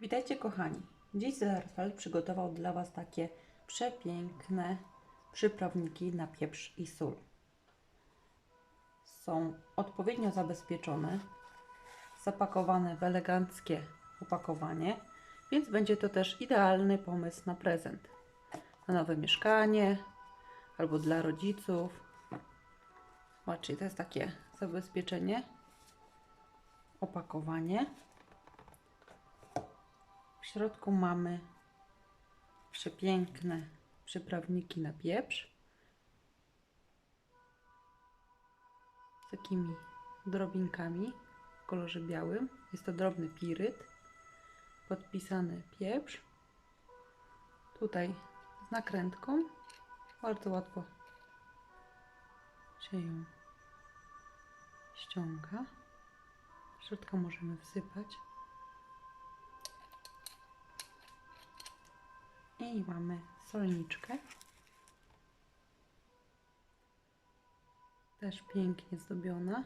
Witajcie kochani. Dziś Zerfeld przygotował dla Was takie przepiękne przyprawniki na pieprz i sól. Są odpowiednio zabezpieczone, zapakowane w eleganckie opakowanie, więc będzie to też idealny pomysł na prezent. Na nowe mieszkanie albo dla rodziców. Zobaczcie, to jest takie zabezpieczenie, opakowanie. Środku mamy przepiękne przyprawniki na pieprz. Z takimi drobinkami w kolorze białym. Jest to drobny piryt. Podpisany pieprz. Tutaj z nakrętką. Bardzo łatwo się ją ściąga. Do środka możemy wsypać. I mamy solniczkę. Też pięknie zdobiona.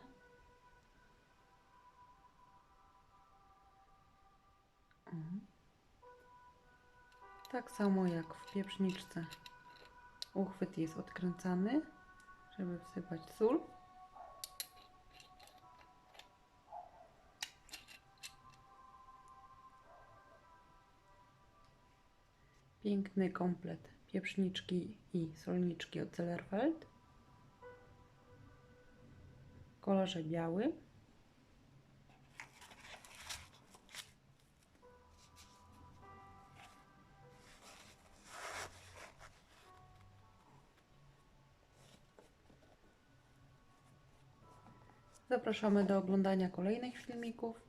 Tak samo jak w pieprzniczce. Uchwyt jest odkręcany, żeby wsypać sól. Piękny komplet pieprzniczki i solniczki od Zellerfeld. W kolorze biały. Zapraszamy do oglądania kolejnych filmików,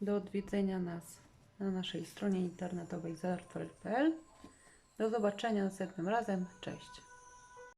do odwiedzenia nas na naszej stronie internetowej zerfeld.pl. Do zobaczenia następnym razem. Cześć.